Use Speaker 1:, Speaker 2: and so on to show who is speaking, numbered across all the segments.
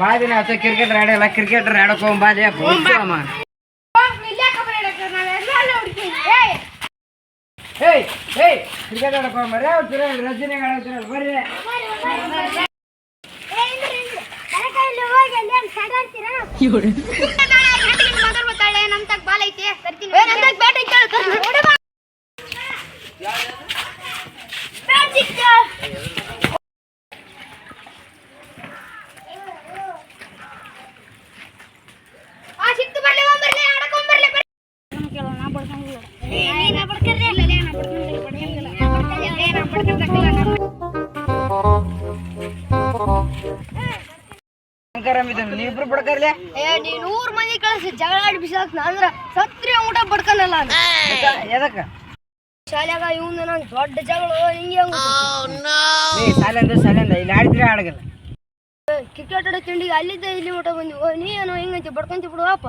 Speaker 1: ಭಾಳ ದಿನ ಕ್ರಿಕೆಟ್ ಆಡಲ್ಲ ಕ್ರಿಕೆಟ್ ಆಡಕ್ ಹೋಗ್ ಅಮ್ಮ. ಏಯ್. ಏಯ್ ಕ್ರಿಕೆಟ್ ಹೋಗ್ ಬರ್ರಿ. ಅವ್ರು
Speaker 2: ಬ್ಯಾಟ್ ಐತಿ ಹೇಳು, ಕರ್ದು ನೋಡು ಬಾ. ಬ್ಯಾಟ್ ಸಿಕ್ತು. ಆ, ಸಿಕ್ತು ಬರ್ಲಿ ಹೋಗ್ ಬರ್ಲಿ ಆಡಕ್ ಹೋಗ್ ಬರ್ಲಿ ಬರ್ರಿ. ಏ, ನೀ ನಾ ಬಡ್ಕರ್ಲೆ. ಇಲ್ಲ, ಲೇ, ನಾ ಬಡ್ಕರ್ಲೆ, ಬಡ್ಕರ್ಲೆ. ನಾ ಬಡ್ಕರ್ಲೆ, ಏ, ನಾ ಬಡ್ಕರ್ಲೆ, ನಾ
Speaker 1: ಶಂಕರ ಮಿತ್ರ ನೀವಿಬ್ರು ಬಡ್ಕರ್ಲೆ
Speaker 2: ಏ ನೀ ನೂರ್ ಮಂದಿ ಕಳಿಸಿ ಜಗಳ ಆಡಿ ಬಿಸಾಕ್ ಅಂದ್ರ ಸತ್ರಿ ಊಟ ಬಡ್ಕನಲ್ಲ
Speaker 1: ಎದಕ್ಕ
Speaker 2: ಶಾಲ್ಯಾಗ ಇವ್ನ ನಂಗ್ ದೊಡ್ಡ ಜಗಳ ಹಿಂಗೆ
Speaker 1: ನೀ ಸಾಲಿಂದ ಸಾಲಿಂದ ಇಲ್ಲಿ ಆಡಿದ್ರೆ ಆಡಗಲ್ಲ
Speaker 2: ಕ್ರಿಕೆಟ್ ಆಡೋ ತಿಂಡಿಗೆ ಅಲ್ಲಿದ್ದ ಇಲ್ಲಿ ಊಟ ಓ ನೀ ಏನೋ ಹಿಂಗಂತಿ ಬಡ್ಕೊಂತಿ ಬಿಡುವಪ್ಪ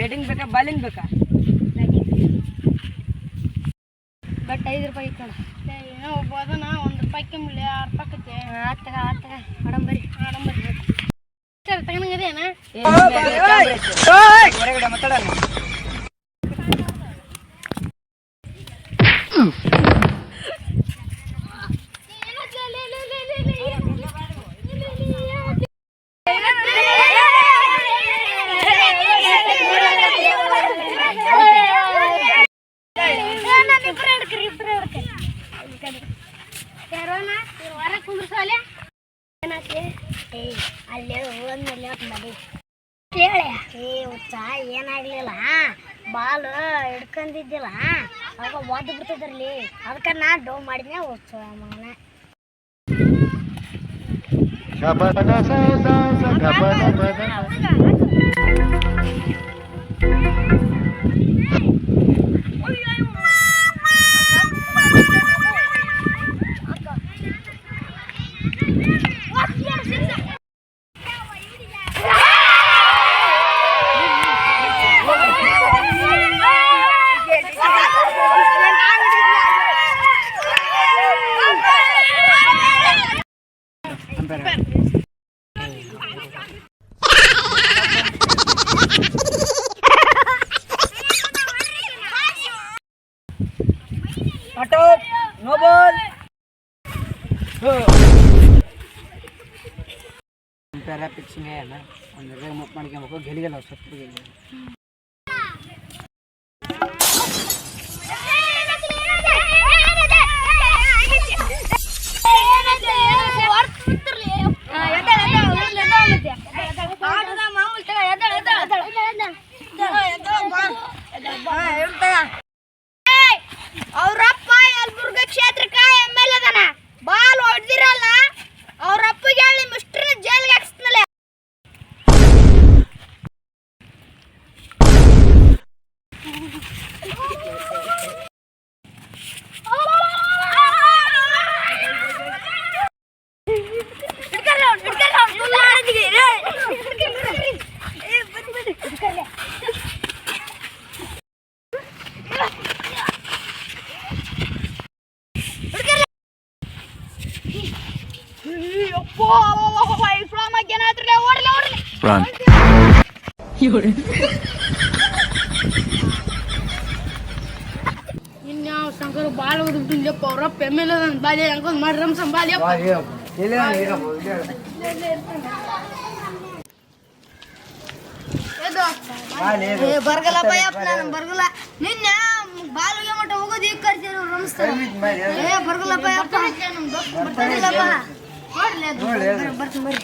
Speaker 2: ಬ್ಯಾಟಿಂಗ್
Speaker 1: ಬೇಕಾ ಬಾಲಿಂಗ್ ಬೇಕಾ
Speaker 2: ಬಟ್ ಐದು ರೂಪಾಯಿ ಕಣ ಏನೋ ಒಬ್ಬ ಅದನ್ನ ಒಂದು ರೂಪಾಯಿ ಕಿಮ್ಮಲಿ ಆರು ರೂಪಾಯಿ ಕತ್ತೆ ಆತಗ ಆತಗ ಆಡಂಬರಿ ಆಡಂಬರಿ ಸರ್ ತಗೊಂಡಂಗದೇನ
Speaker 1: ಹೊರಗಡೆ ಮಾತಾಡಲ್ಲ
Speaker 2: ಅಲ್ಲೇ ಏ ಹುಚ್ಚ, ಏನಾಗ್ಲಿಲ್ಲ? ಬಾಲ್ ಹಿಡ್ಕೊಂಡಿದ್ದಿಲ್ಲ ಅವಾಗ ಒದ್ದು ಬಿಡ್ತಿದ್ರಲ್ಲಿ. ಅದಕ್ಕೆ ನಾ ಡೋ ಮಾಡಿದ್ನೆ, ಹುಚ್ಚ ಮಗನ.
Speaker 1: ಆಟೋ ನೋ ಬಾಲ್ ಅಂತಾರ ಪಿಚ್ಚಿಂಗ್ ಅಲ್ಲ ಒಂದು ಮುಟ್ ಮಾಡ್ಕೊಬೇಕು ಗೆಲಿಗಲ್ಲ ಸತ್ತು ಗೆಲ್ಲಿ
Speaker 3: Run.
Speaker 2: ಇನ್ಯಾವ ಶಂಕರ ಬಾಳ ಹೊಡ್ಬಿಟ್ಟಿಲ್ಲಪ್ಪ ಅವ್ರಪ್ಪ ಎಮ್ ಎಲ್ ಅದಾನ ಬಾಲಿ ಹಂಗೊಂದು ಮಾಡಿ ರಮ್ಸಂ ಬಾಲಿ ಅಪ್ಪ ಏ ಬರ್ಗಲ್ಲಪ್ಪ ಯಪ್ಪ ನಾನು ಬರ್ಗಲ್ಲ ನಿನ್ನೆ ಬಾಲ್ಗೆ ಮಟ್ಟ ಹೋಗೋದು ಈಗ ಕರ್ತೀರ ರಮಿಸ್ತಾರೆ ಏ ಬರ್ಗಲ್ಲಪ್ಪ ಯಪ್ಪ ಬರ್ತಾನಿಲ್ಲಪ್ಪ ನೋಡ್ಲಿ ಅದು ಬರ್ತೀನಿ ಬರ್ರಿ